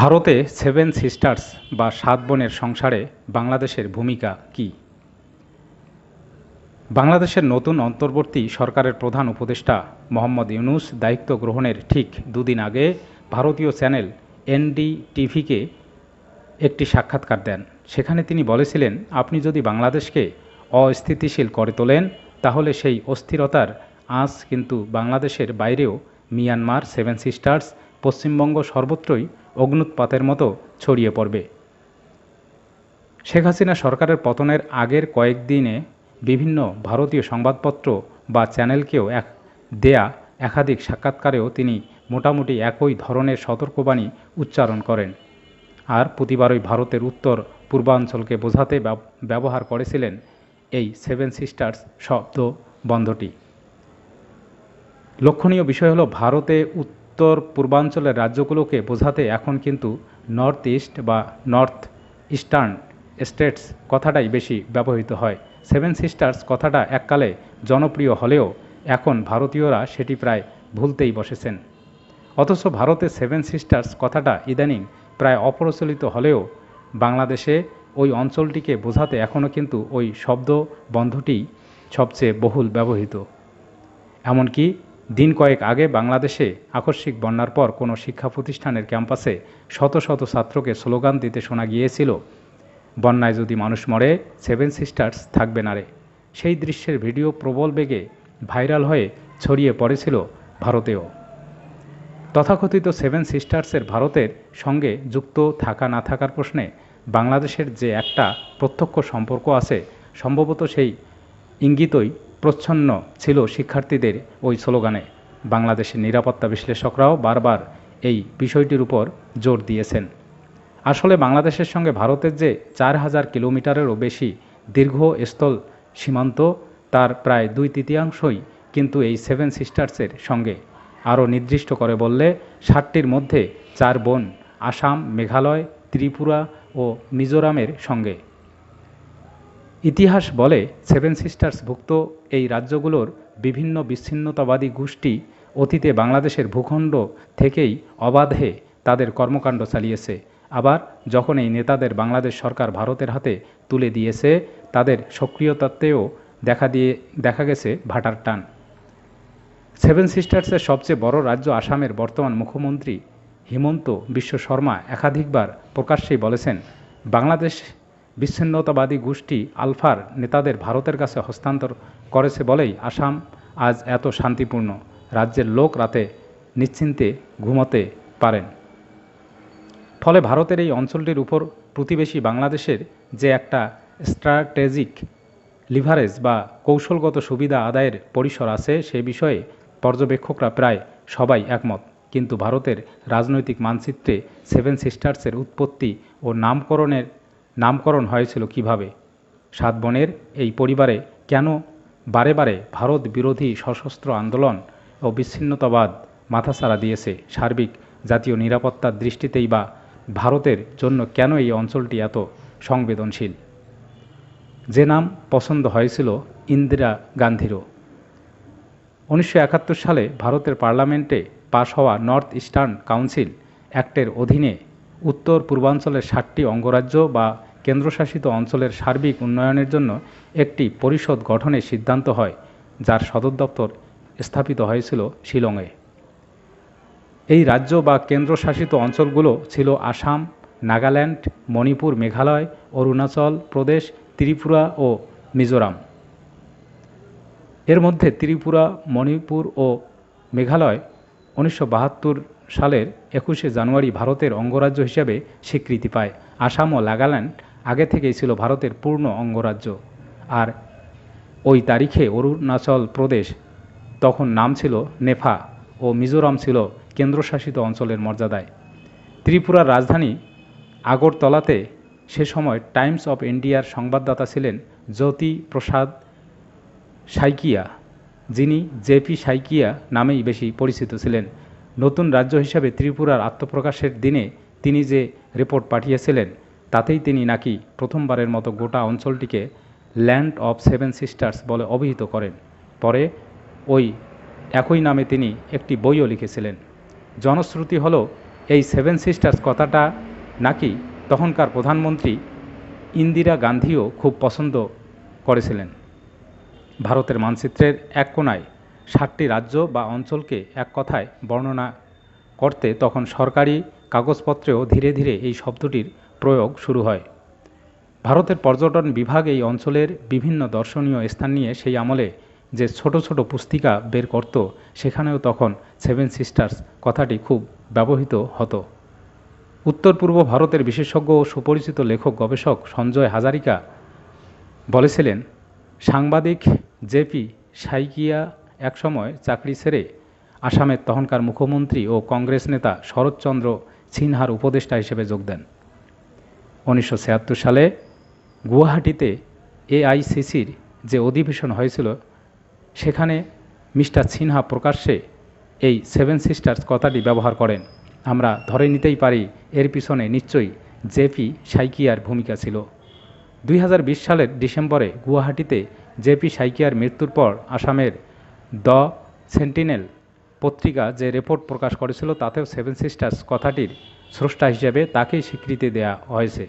ভারতে seven sisters বা সাত বোনের সংসারে বাংলাদেশের ভূমিকা কী? বাংলাদেশের নতুন অন্তর্বর্তী সরকারের প্রধান উপদেষ্টা মোহাম্মদ ইউনুস দায়িত্ব গ্রহণের ঠিক দুদিন আগে ভারতীয় চ্যানেল এনডি টিভিকে একটি সাক্ষাৎকার দেন। সেখানে তিনি বলেছিলেন, আপনি যদি বাংলাদেশকে অস্থিতিশীল করে তোলেন, তাহলে সেই অস্থিরতার আঁচ কিন্তু বাংলাদেশের বাইরেও মিয়ানমার সেভেন সিস্টার্স পশ্চিমবঙ্গ সর্বত্রই অগ্নুৎপাতের মতো ছড়িয়ে পড়বে। শেখ হাসিনা সরকারের পতনের আগের কয়েকদিনে বিভিন্ন ভারতীয় সংবাদপত্র বা চ্যানেলকেও এক, দেয়া একাধিক সাক্ষাৎকারেও তিনি মোটামুটি একই ধরনের সতর্কবাণী উচ্চারণ করেন। আর প্রতিবারই ভারতের উত্তর পূর্বাঞ্চলকে বোঝাতে ব্যব- ব্যবহার করেছিলেন এই সেভেন সিস্টার্স শব্দ বন্ধটি লক্ষণীয় বিষয় হলো, ভারতে উত্তর পূর্বাঞ্চলের রাজ্যগুলোকে বোঝাতে এখন কিন্তু নর্থ ইস্ট বা নর্থ ইস্টার্ন স্টেটস কথাটাই বেশি ব্যবহৃত হয়। সেভেন সিস্টার্স কথাটা এককালে জনপ্রিয় হলেও এখন ভারতীয়রা সেটি প্রায় ভুলতেই বসেছেন। অথচ ভারতে সেভেন সিস্টার্স কথাটা ইদানিং প্রায় অপ্রচলিত হলেও বাংলাদেশে ওই অঞ্চলটিকে বোঝাতে এখনও কিন্তু ওই শব্দ বন্ধটি সবচেয়ে বহুল ব্যবহৃত। এমনকি দিন কয়েক আগে বাংলাদেশে আকস্মিক বন্যার পর কোনো শিক্ষা প্রতিষ্ঠানের ক্যাম্পাসে শত শত ছাত্রকে স্লোগান দিতে শোনা গিয়েছিল, বন্যায় যদি মানুষ মরে, সেভেন সিস্টার্স থাকবে না রে। সেই দৃশ্যের ভিডিও প্রবল বেগে ভাইরাল হয়ে ছড়িয়ে পড়েছিল ভারতেও। তথাকথিত সেভেন সিস্টার্সের ভারতের সঙ্গে যুক্ত থাকা না থাকার প্রশ্নে বাংলাদেশের যে একটা প্রত্যক্ষ সম্পর্ক আছে, সম্ভবত সেই ইঙ্গিতই প্রচ্ছন্ন ছিল শিক্ষার্থীদের ওই স্লোগানে। বাংলাদেশের নিরাপত্তা বিশ্লেষকরাও বারবার এই বিষয়টির উপর জোর দিয়েছেন। আসলে বাংলাদেশের সঙ্গে ভারতের যে চার হাজার কিলোমিটারেরও বেশি দীর্ঘ স্থল সীমান্ত, তার প্রায় দুই তৃতীয়াংশই কিন্তু এই সেভেন সিস্টার্সের সঙ্গে আরও নির্দিষ্ট করে বললে ষাটটির মধ্যে চার বোন, আসাম, মেঘালয়, ত্রিপুরা ও মিজোরামের সঙ্গে। ইতিহাস বলে সেভেন সিস্টার্সভুক্ত এই রাজ্যগুলোর বিভিন্ন বিচ্ছিন্নতাবাদী গোষ্ঠী অতীতে বাংলাদেশের ভূখণ্ড থেকেই অবাধে তাদের কর্মকাণ্ড চালিয়েছে। আবার যখন এই নেতাদের বাংলাদেশ সরকার ভারতের হাতে তুলে দিয়েছে, তাদের সক্রিয়তাতেও দেখা দিয়ে, দেখা গেছে ভাটার টান। সেভেন সিস্টার্সের সবচেয়ে বড় রাজ্য আসামের বর্তমান মুখ্যমন্ত্রী হিমন্ত বিশ্ব শর্মা একাধিকবার প্রকাশ্যেই বলেছেন, বাংলাদেশ বিচ্ছিন্নতাবাদী গোষ্ঠী আলফার নেতাদের ভারতের কাছে হস্তান্তর করেছে বলেই আসাম আজ এত শান্তিপূর্ণ। রাজ্যের লোক রাতে নিশ্চিন্তে ঘুমোতে পারেন। ফলে ভারতের এই অঞ্চলটির উপর প্রতিবেশী বাংলাদেশের যে একটা স্ট্র্যাটেজিক লিভারেজ বা কৌশলগত সুবিধা আদায়ের পরিসর আছে, সে বিষয়ে পর্যবেক্ষকরা প্রায় সবাই একমত। কিন্তু ভারতের রাজনৈতিক মানচিত্রে সেভেন সিস্টার্সের উৎপত্তি ও নামকরণের নামকরণ হয়েছিল কীভাবে? সাত বোনের এই পরিবারে কেন বারে বারে ভারত বিরোধী সশস্ত্র আন্দোলন ও বিচ্ছিন্নতাবাদ মাথাছাড়া দিয়েছে? সার্বিক জাতীয় নিরাপত্তার দৃষ্টিতেই বা ভারতের জন্য কেন এই অঞ্চলটি এত সংবেদনশীল? যে নাম পছন্দ হয়েছিল ইন্দিরা গান্ধীরও। উনিশশো একাত্তর সালে ভারতের পার্লামেন্টে পাশ হওয়া নর্থ ইস্টার্ন কাউন্সিল অ্যাক্টের অধীনে উত্তর পূর্বাঞ্চলের ষাটটি অঙ্গরাজ্য বা কেন্দ্রশাসিত অঞ্চলের সার্বিক উন্নয়নের জন্য একটি পরিষদ গঠনের সিদ্ধান্ত হয়, যার সদর দপ্তর স্থাপিত হয়েছিল শিলংয়ে। এই রাজ্য বা কেন্দ্রশাসিত অঞ্চলগুলো ছিল আসাম, নাগাল্যান্ড, মণিপুর, মেঘালয়, অরুণাচল প্রদেশ, ত্রিপুরা ও মিজোরাম। এর মধ্যে ত্রিপুরা, মণিপুর ও মেঘালয় উনিশশো বাহাত্তর সালের একুশে জানুয়ারি ভারতের অঙ্গরাজ্য হিসেবে স্বীকৃতি পায়। আসাম ও নাগাল্যান্ড আগে থেকেই ছিল ভারতের পূর্ণ অঙ্গরাজ্য। আর ওই তারিখে অরুণাচল প্রদেশ তখন নাম ছিল নেফা ও মিজোরাম ছিল কেন্দ্রশাসিত অঞ্চলের মর্যাদায়। ত্রিপুরার রাজধানী আগরতলাতে সে সময় টাইমস অফ ইন্ডিয়ার সংবাদদাতা ছিলেন জ্যোতি প্রসাদ সাইকিয়া, যিনি জেপি সাইকিয়া নামেই বেশি পরিচিত ছিলেন। নতুন রাজ্য হিসাবে ত্রিপুরার আত্মপ্রকাশের দিনে তিনি যে রিপোর্ট পাঠিয়েছিলেন, তাতেই তিনি নাকি প্রথমবারের মতো গোটা অঞ্চলটিকে ল্যান্ড অফ সেভেন সিস্টার্স বলে অভিহিত করেন। পরে ওই একই নামে তিনি একটি বইও লিখেছিলেন। জনশ্রুতি হলো, এই সেভেন সিস্টার্স কথাটা নাকি তখনকার প্রধানমন্ত্রী ইন্দিরা গান্ধীও খুব পছন্দ করেছিলেন। ভারতের মানচিত্রের এক কোণায় ষাটটি রাজ্য বা অঞ্চলকে এক কথায় বর্ণনা করতে তখন সরকারি কাগজপত্রেও ধীরে ধীরে এই শব্দটির প্রয়োগ শুরু হয়। ভারতের পর্যটন বিভাগ এই অঞ্চলের বিভিন্ন দর্শনীয় স্থান নিয়ে সেই আমলে যে ছোট ছোট পুস্তিকা বের করত, সেখানেও তখন সেভেন সিস্টার্স কথাটি খুব ব্যবহৃত হতো। উত্তর পূর্ব ভারতের বিশেষজ্ঞ ও সুপরিচিত লেখক গবেষক সঞ্জয় হাজারিকা বলেছিলেন, সাংবাদিক জেপি সাইকিয়া একসময় চাকরি ছেড়ে আসামের তখনকার মুখ্যমন্ত্রী ও কংগ্রেস নেতা শরৎচন্দ্র সিনহার উপদেষ্টা হিসেবে যোগ দেন। উনিশশো ছিয়াত্তর সালে গুয়াহাটিতে এআইসিসির যে অধিবেশন হয়েছিল, সেখানে মিস্টার সিনহা প্রকাশ্যে এই সেভেন সিস্টার্স কথাটি ব্যবহার করেন। আমরা ধরে নিতেই পারি, এর পিছনে নিশ্চয়ই জেপি সাইকিয়ার ভূমিকা ছিল। দুই হাজার বিশ সালের ডিসেম্বরে গুয়াহাটিতে জেপি সাইকিয়ার মৃত্যুর পর আসামের দ্য সেন্টিনেল পত্রিকা যে রিপোর্ট প্রকাশ করেছিল, তাতেও সেভেন সিস্টার্স কথাটির স্রষ্টা হিসেবে তাকেই স্বীকৃতি দেওয়া হয়েছে।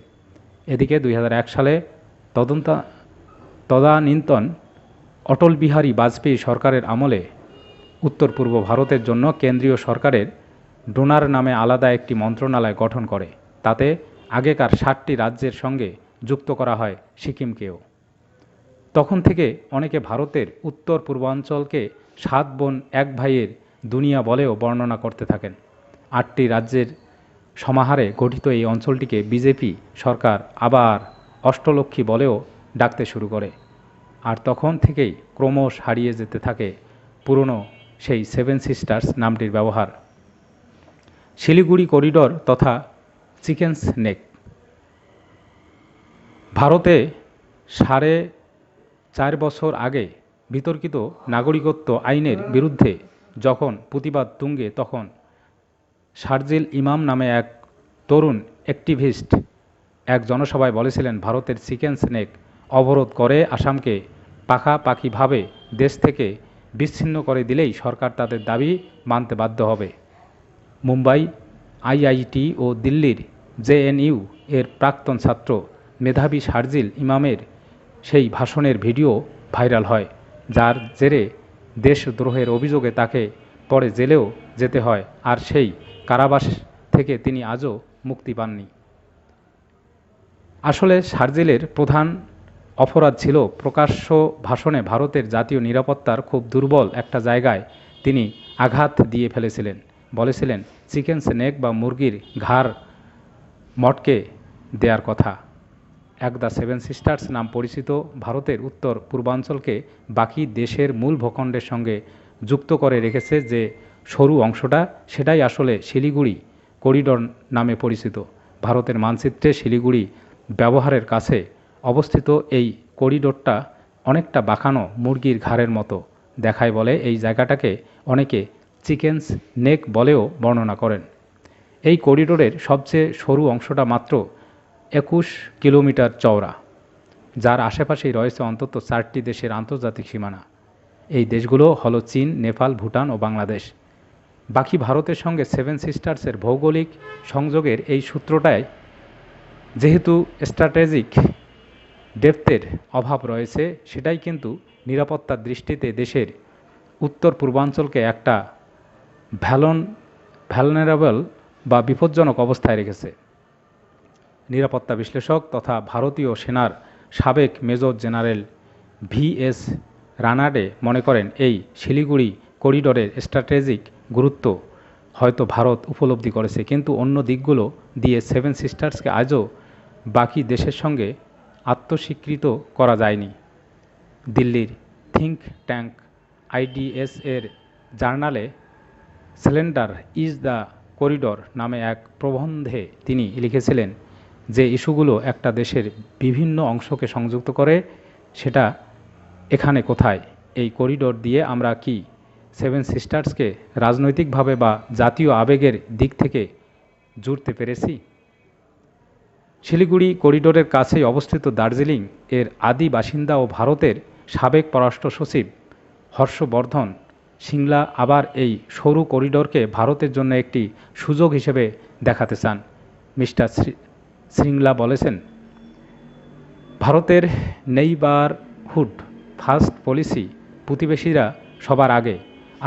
এদিকে দুই হাজার এক সালে তদন্ত, তদানীন্তন অটল বিহারী বাজপেয়ী সরকারের আমলে উত্তর পূর্ব ভারতের জন্য কেন্দ্রীয় সরকারের ডোনার নামে আলাদা একটি মন্ত্রণালয় গঠন করে। তাতে আগেকার ষাটটি রাজ্যের সঙ্গে যুক্ত করা হয় সিকিমকেও। তখন থেকে অনেকে ভারতের উত্তর পূর্বাঞ্চলকে সাত বোন, এক ভাইয়ের দুনিয়া বলেও বর্ণনা করতে থাকেন। আটটি রাজ্যের সমাহারে গঠিত এই অঞ্চলটিকে বিজেপি সরকার আবার অষ্টলক্ষ্মী বলেও ডাকতে শুরু করে। আর তখন থেকেই ক্রমশ হারিয়ে যেতে থাকে পুরনো সেই সেভেন সিস্টার্স নামটির ব্যবহার। শিলিগুড়ি করিডর তথা চিকেন্স নেক। ভারতে সাড়ে চার বছর আগে বিতর্কিত নাগরিকত্ব আইনের বিরুদ্ধে যখন প্রতিবাদ তুঙ্গে তখন শারজিল ইমাম নামে এক তরুণ অ্যাক্টিভিস্ট এক জনসভায় বলেছিলেন, ভারতের চিকেন স্নেক অবরোধ করে আসামকে পাখাপাখিভাবে দেশ থেকে বিচ্ছিন্ন করে দিলেই সরকার তাদের দাবি মানতে বাধ্য হবে। মুম্বাই, আইআইটি ও দিল্লির জেএনইউ এর প্রাক্তন ছাত্র মেধাবী শারজিল ইমামের সেই ভাষণের ভিডিও ভাইরাল হয়, যার জেরে দেশদ্রোহের অভিযোগে তাকে পরে জেলেও যেতে হয় আর সেই কারাবাস থেকে তিনি আজও মুক্তি পাননি। আসলে শারজিলের প্রধান অপরাধ ছিল প্রকাশ্য ভাষণে ভারতের জাতীয় নিরাপত্তার খুব দুর্বল একটা জায়গায় তিনি আঘাত দিয়ে ফেলেছিলেন। বলেছিলেন, চিকেন স্নেক বা মুরগির ঘাড় মটকে দেওয়ার কথা। এক দ্য সেভেন সিস্টার্স নাম পরিচিত ভারতের উত্তর পূর্বাঞ্চলকে বাকি দেশের মূল ভূখণ্ডের সঙ্গে যুক্ত করে রেখেছে যে সরু অংশটা সেটাই আসলে শিলিগুড়ি করিডর নামে পরিচিত। ভারতের মানচিত্রে শিলিগুড়ি ব্যবহারের কাছে অবস্থিত এই করিডোরটা অনেকটা বাঁকানো মুরগির ঘাড়ের মতো দেখায় বলে এই জায়গাটাকে অনেকে চিকেন্স নেক বলেও বর্ণনা করেন। এই করিডোরের সবচেয়ে সরু অংশটা মাত্র একুশ কিলোমিটার চওড়া, যার আশেপাশেই রয়েছে অন্তত চারটি দেশের আন্তর্জাতিক সীমানা। এই দেশগুলো হলো চীন, নেপাল, ভুটান ও বাংলাদেশ। বাকি ভারতের সঙ্গে সেভেন সিস্টার্সের ভৌগোলিক সংযোগের এই সূত্রটায় যেহেতু স্ট্র্যাটেজিক ডেপথের অভাব রয়েছে, সেটাই কিন্তু নিরাপত্তার দৃষ্টিতে দেশের উত্তর পূর্বাঞ্চলকে একটা ভ্যালন, ভ্যালনারেবল বা বিপজ্জনক অবস্থায় রেখেছে। নিরাপত্তা বিশ্লেষক তথা ভারতীয় সেনার সাবেক major general V S Ranade মনে করেন এই শিলিগুড়ি করিডোরের স্ট্র্যাটেজিক গুরুত্ব হয়তো ভারত উপলব্ধি করেছে, কিন্তু অন্য দিকগুলো দিয়ে সেভেন সিস্টার্সকে আজও বাকি দেশের সঙ্গে আত্মস্বীকৃত করা যায়নি। দিল্লির থিঙ্ক ট্যাঙ্ক আইডিএস এর জার্নালে সিলিন্ডার ইজ দ্য করিডর নামে এক প্রবন্ধে তিনি লিখেছিলেন যে ইস্যুগুলো একটা দেশের বিভিন্ন অংশকে সংযুক্ত করে, সেটা এখানে কোথায়? এই করিডোর দিয়ে আমরা কি সেভেন সিস্টার্সকে রাজনৈতিকভাবে বা জাতীয় আবেগের দিক থেকে জুড়তে পেরেছি? শিলিগুড়ি করিডোরের কাছেই অবস্থিত দার্জিলিং এর আদি বাসিন্দা ও ভারতের সাবেক পররাষ্ট্র সচিব হর্ষবর্ধন সিংলা আবার এই সরু করিডোরকে ভারতের জন্য একটি সুযোগ হিসেবে দেখাতে চান। মিস্টার শ্রীংলা বলেছেন, ভারতের নেইবারহুড ফার্স্ট পলিসি প্রতিবেশীরা সবার আগে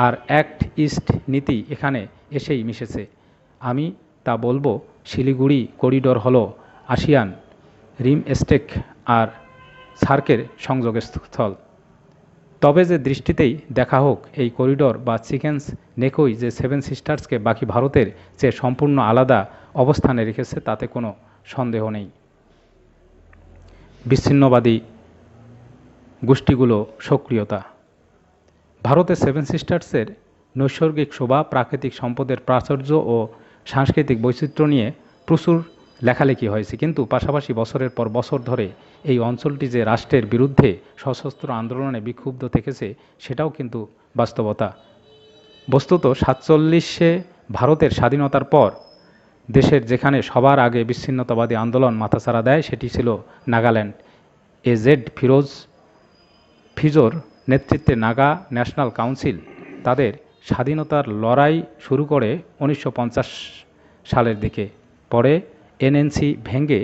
আর অ্যাক্ট ইস্ট নীতি এখানে এসেই মিশেছে। আমি তা বলব, শিলিগুড়ি করিডোর হলো আসিয়ান, রিম এস্টেক আর সার্কের সংযোগস্থল। তবে যে দৃষ্টিতেই দেখা হোক, এই করিডোর বা চিকেন্স নেকই যে সেভেন সিস্টার্সকে বাকি ভারতের চেয়ে সম্পূর্ণ আলাদা অবস্থানে রেখেছে, তাতে কোনো সন্দেহ নেই। বিচ্ছিন্নবাদী গোষ্ঠীগুলো সক্রিয়তা। ভারতের সেভেন সিস্টার্সের নৈসর্গিক শোভা, প্রাকৃতিক সম্পদের প্রাচুর্য ও সাংস্কৃতিক বৈচিত্র্য নিয়ে প্রচুর লেখালেখি হয়েছে। কিন্তু পাশাপাশি বছরের পর বছর ধরে এই অঞ্চলটি যে রাষ্ট্রের বিরুদ্ধে সশস্ত্র আন্দোলনে বিক্ষুব্ধ থেকেছে, সেটাও কিন্তু বাস্তবতা। বস্তুত সাতচল্লিশে ভারতের স্বাধীনতার পর দেশের যেখানে সবার আগে বিচ্ছিন্নতাবাদী আন্দোলন মাথাচাড়া দেয়, সেটি ছিল নাগাল্যান্ড। এ জেড ফিরোজ ফিজোর নেতৃত্বে নাগা ন্যাশনাল কাউন্সিল তাদের স্বাধীনতার লড়াই শুরু করে উনিশশো পঞ্চাশ সালের দিকে। পরে এনএনসি ভেঙ্গে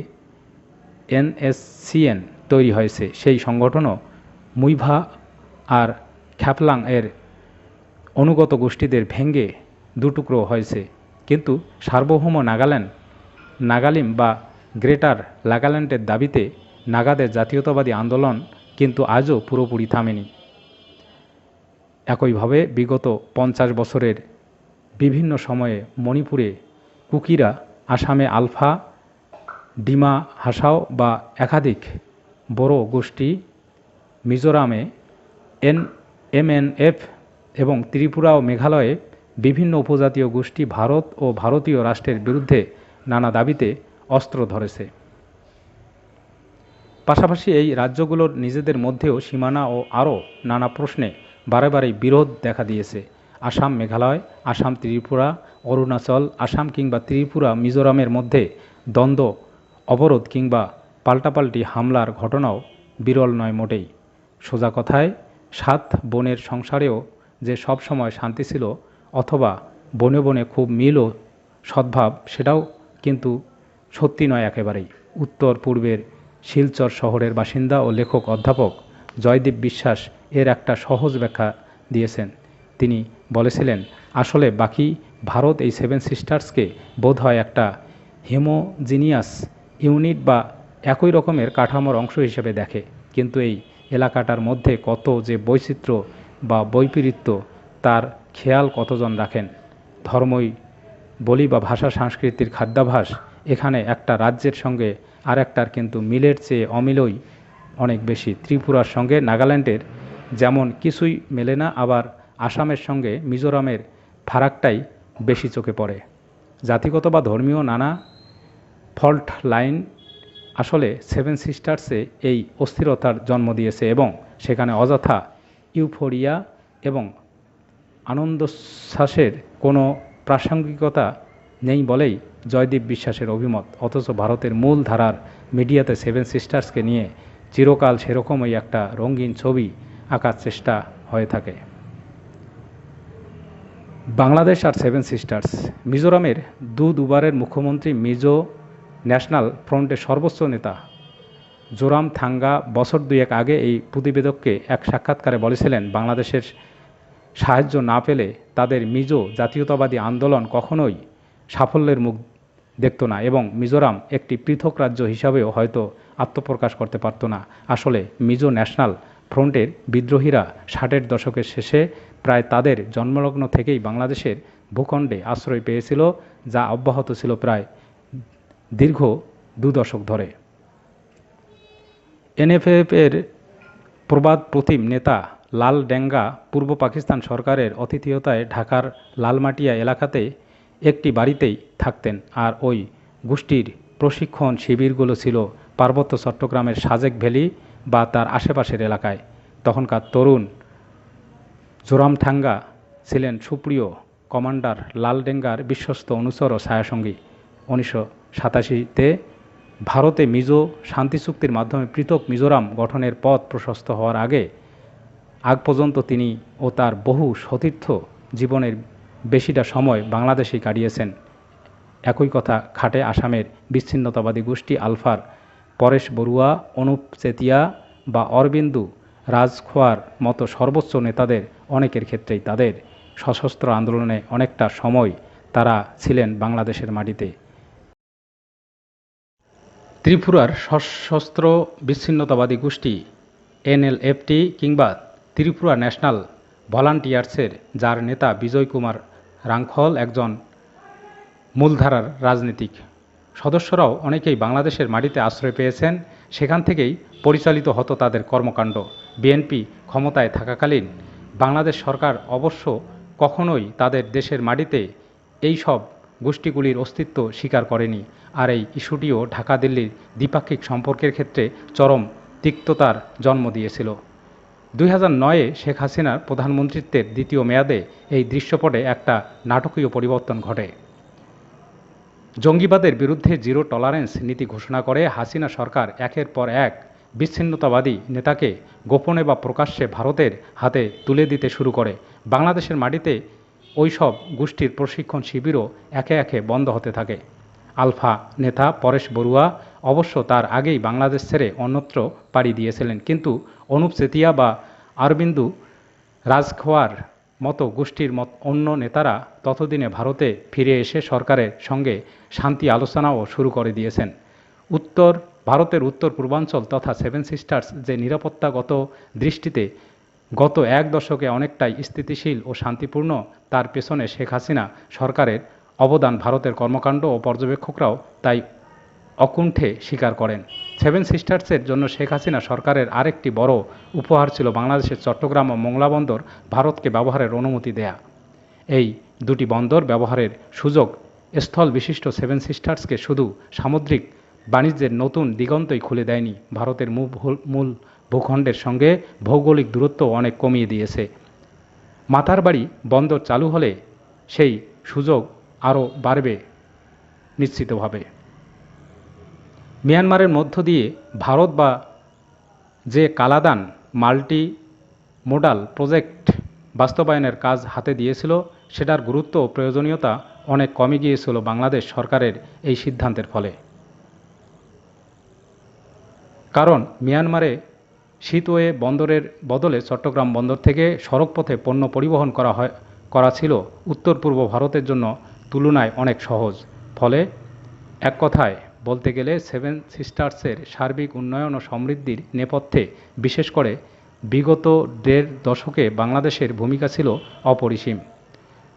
এনএসসিএন তৈরি হয়েছে। সেই সংগঠনও মুইভা আর খ্যাপলাং এর অনুগত গোষ্ঠীদের ভেঙে দুটুকরো হয়েছে। কিন্তু সার্বভৌম নাগাল্যান্ড, নাগালিম বা গ্রেটার নাগাল্যান্ডের দাবিতে নাগাদের জাতীয়তাবাদী আন্দোলন কিন্তু আজও পুরোপুরি থামেনি। একইভাবে বিগত পঞ্চাশ বছরের বিভিন্ন সময়ে মণিপুরে কুকিরা, আসামে আলফা, ডিমা হাসাও বা একাধিক বড় গোষ্ঠী মিজোরামে এন এমএনএফ এবং ত্রিপুরা ও মেঘালয়ে বিভিন্ন উপজাতীয় গোষ্ঠী ভারত ও ভারতীয় রাষ্ট্রের বিরুদ্ধে নানা দাবিতে অস্ত্র ধরেছে। পাশাপাশি এই রাজ্যগুলোর নিজেদের মধ্যেও সীমানা ও আরও নানা প্রশ্নে বারে বারে বিরোধ দেখা দিয়েছে। আসাম মেঘালয়, আসাম ত্রিপুরা, অরুণাচল, আসাম কিংবা ত্রিপুরা, মিজোরামের মধ্যে দ্বন্দ্ব, অবরোধ কিংবা পাল্টাপাল্টি হামলার ঘটনাও বিরল নয় মোটেই। সোজা কথায়, সাত বোনের সংসারেও যে সব সময় শান্তি ছিল অথবা বনে বনে খুব মিল ও সদ্ভাব, সেটাও কিন্তু সত্যি নয় একেবারেই। উত্তর পূর্বের শিলচর শহরের বাসিন্দা ও লেখক অধ্যাপক জয়দীপ বিশ্বাস এর একটা সহজ ব্যাখ্যা দিয়েছেন। তিনি বলেছিলেন, আসলে বাকি ভারত এই সেভেন সিস্টার্সকে বোধ হয় একটা হেমোজিনিয়াস ইউনিট বা একই রকমের কাঠামোর অংশ হিসেবে দেখে। কিন্তু এই এলাকাটার মধ্যে কত যে বৈচিত্র্য বা বৈপরীত্য, তার খেয়াল কতজন রাখেন? ধর্মই, বলি বা ভাষা সংস্কৃতির খাদ্যাভাস, এখানে একটা রাজ্যের সঙ্গে আর একটার কিন্তু মিলের চেয়ে অমিলই অনেক বেশি। ত্রিপুরার সঙ্গে নাগাল্যান্ডের যেমন কিছুই মেলে না, আবার আসামের সঙ্গে মিজোরামের ফারাকটাই বেশি চোখে পড়ে। জাতিগত বা ধর্মীয় নানা ফল্ট লাইন আসলে সেভেন সিস্টার্সে এই অস্থিরতার জন্ম দিয়েছে এবং সেখানে অযথা ইউফোরিয়া এবং আনন্দশ্বাসের কোনো প্রাসঙ্গিকতা নেই বলেই জয়দীপ বিশ্বাসের অভিমত। অথচ ভারতের মূল ধারার মিডিয়াতে সেভেন সিস্টার্সকে নিয়ে চিরকাল সেরকমই একটা রঙিন ছবি আঁকার চেষ্টা হয়ে থাকে। বাংলাদেশ আর সেভেন সিস্টার্স। মিজোরামের দু দুবারের মুখ্যমন্ত্রী মিজো ন্যাশনাল ফ্রন্টের সর্বোচ্চ নেতা জোরাম থাঙ্গা বছর দুয়েক আগে এই প্রতিবেদককে এক সাক্ষাৎকারে বলেছিলেন, বাংলাদেশের সাহায্য না পেলে তাদের মিজো জাতীয়তাবাদী আন্দোলন কখনোই সাফল্যের মুখ দেখত না এবং মিজোরাম একটি পৃথক রাজ্য হিসাবেও হয়তো আত্মপ্রকাশ করতে পারত না। আসলে মিজো ন্যাশনাল ফ্রন্টের বিদ্রোহীরা ষাটের দশকের শেষে প্রায় তাদের জন্মলগ্ন থেকেই বাংলাদেশের ভূখণ্ডে আশ্রয় পেয়েছিল, যা অব্যাহত ছিল প্রায় দীর্ঘ দু দশক ধরে। এনএফএফ এর প্রবাদ প্রতিম নেতা লাল ডেঙ্গা পূর্ব পাকিস্তান সরকারের অতিথিয়তায় ঢাকার লালমাটিয়া এলাকাতে একটি বাড়িতেই থাকতেন। আর ওই গোষ্ঠীর প্রশিক্ষণ শিবিরগুলো ছিল পার্বত্য চট্টগ্রামের সাজেক ভ্যালি বা তার আশেপাশের এলাকায়। তখনকার তরুণ জোরামঠাঙ্গা ছিলেন সুপ্রিয় কমান্ডার লালডেঙ্গার বিশ্বস্ত অনুচর ও ছায়াসঙ্গী। উনিশশো সাতাশিতে ভারতে মিজো শান্তি চুক্তির মাধ্যমে পৃথক মিজোরাম গঠনের পথ প্রশস্ত হওয়ার আগে আগ পর্যন্ত তিনি ও তার বহু সতীর্থ জীবনের বেশিটা সময় বাংলাদেশেই কাটিয়েছেন। একই কথা, খাটে আসামের বিচ্ছিন্নতাবাদী গোষ্ঠী আলফার পরেশ বড়ুয়া, অনুপ চেতিয়া বা অরবিন্দু রাজখোয়ার মতো সর্বোচ্চ নেতাদের অনেকের ক্ষেত্রেই তাদের সশস্ত্র আন্দোলনে অনেকটা সময় তারা ছিলেন বাংলাদেশের মাটিতে। ত্রিপুরার সশস্ত্র বিচ্ছিন্নতাবাদী গোষ্ঠী এনএলএফটি কিংবা ত্রিপুরা ন্যাশনাল ভলান্টিয়ার্সের, যার নেতা বিজয় কুমার রাংখল একজন মূলধারার রাজনীতিক। সদস্যরাও অনেকেই বাংলাদেশের মাটিতে আশ্রয় পেয়েছেন, সেখান থেকেই পরিচালিত হতো তাদের কর্মকাণ্ড। বিএনপি ক্ষমতায় থাকাকালীন বাংলাদেশ সরকার অবশ্য কখনোই তাদের দেশের মাটিতে এই সব গোষ্ঠীগুলির অস্তিত্ব স্বীকার করেনি। আর এই ইস্যুটিও ঢাকা দিল্লির দ্বিপাক্ষিক সম্পর্কের ক্ষেত্রে চরম তিক্ততার জন্ম দিয়েছিল। দুই হাজার নয়ে শেখ হাসিনার প্রধানমন্ত্রিত্বের দ্বিতীয় মেয়াদে এই দৃশ্যপটে একটা নাটকীয় পরিবর্তন ঘটে। জঙ্গিবাদের বিরুদ্ধে জিরো টলারেন্স নীতি ঘোষণা করে হাসিনা সরকার একের পর এক বিচ্ছিন্নতাবাদী নেতাকে গোপনে বা প্রকাশ্যে ভারতের হাতে তুলে দিতে শুরু করে। বাংলাদেশের মাটিতে ওই সব গোষ্ঠীর প্রশিক্ষণ শিবিরও একে একে বন্ধ হতে থাকে। আলফা নেতা পরেশ বড়ুয়া অবশ্য তার আগেই বাংলাদেশ ছেড়ে অন্যত্র পাড়ি দিয়েছিলেন। কিন্তু অনুপ চেতিয়া বা আরবিন্দু রাজখোয়ার মতো গোষ্ঠীর মত অন্য নেতারা ততদিনে ভারতে ফিরে এসে সরকারের সঙ্গে শান্তি আলোচনাও শুরু করে দিয়েছেন। উত্তর, ভারতের উত্তর পূর্বাঞ্চল তথা সেভেন সিস্টার্স যে নিরাপত্তাগত দৃষ্টিতে গত এক দশকে অনেকটাই স্থিতিশীল ও শান্তিপূর্ণ, তার পেছনে শেখ হাসিনা সরকারের অবদান ভারতের কর্মকাণ্ড ও পর্যবেক্ষকরাও তাই অকুণ্ঠে স্বীকার করেন। সেভেন সিস্টার্সের জন্য শেখ হাসিনা সরকারের আরেকটি বড় উপহার ছিল বাংলাদেশের চট্টগ্রাম ও মোংলা বন্দর ভারতকে ব্যবহারের অনুমতি দেয়া। এই দুটি বন্দর ব্যবহারের সুযোগ স্থল বিশিষ্ট সেভেন সিস্টার্সকে শুধু সামুদ্রিক বাণিজ্যের নতুন দিগন্তই খুলে দেয়নি, ভারতের মূল ভূখণ্ডের সঙ্গে ভৌগোলিক দূরত্ব অনেক কমিয়ে দিয়েছে। মাতার বাড়ি বন্দর চালু হলে সেই সুযোগ আরও বাড়বে নিশ্চিতভাবে। মিয়ানমারের মধ্য দিয়ে ভারত বা যে কালাদান মাল্টি মোডাল প্রজেক্ট বাস্তবায়নের কাজ হাতে দিয়েছিল, সেটার গুরুত্ব ও প্রয়োজনীয়তা অনেক কমে গিয়েছিল বাংলাদেশ সরকারের এই সিদ্ধান্তের ফলে। কারণ মিয়ানমারে শীতওয়ে বন্দরের বদলে চট্টগ্রাম বন্দর থেকে সড়কপথে পণ্য পরিবহন করা হয়, করা ছিল উত্তর পূর্ব ভারতের জন্য তুলনায় অনেক সহজ। ফলে এক কথায় বলতে গেলে সেভেন সিস্টার্সের সার্বিক উন্নয়ন ও সমৃদ্ধির নেপথ্যে, বিশেষ করে বিগত দেড় দশকে বাংলাদেশের ভূমিকা ছিল অপরিসীম।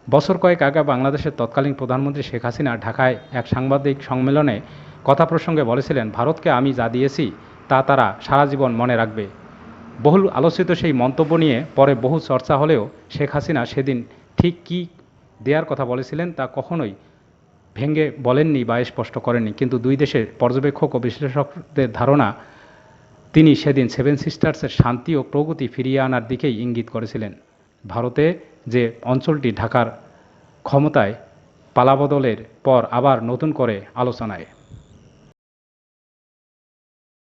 বছর কয়েক আগে বাংলাদেশের তৎকালীন প্রধানমন্ত্রী শেখ হাসিনা ঢাকায় এক সাংবাদিক সম্মেলনে কথা প্রসঙ্গে বলেছিলেন, ভারতকে আমি যা দিয়েছি, তা তারা সারা জীবন মনে রাখবে। বহুল আলোচিত সেই মন্তব্য নিয়ে পরে বহু চর্চা হলেও শেখ হাসিনা সেদিন ঠিক কী দেওয়ার কথা বলেছিলেন তা কখনোই ভেঙে বলেননি বা স্পষ্ট করেননি। কিন্তু দুই দেশের পর্যবেক্ষক ও বিশ্লেষকদের ধারণা, তিনি সেদিন সেভেন সিস্টার্সের শান্তি ও প্রগতি ফিরিয়ে আনার দিকেই ইঙ্গিত করেছিলেন। ভারতে যে অঞ্চলটি ঢাকার ক্ষমতায় পালাবদলের পর আবার নতুন করে আলোচনায়।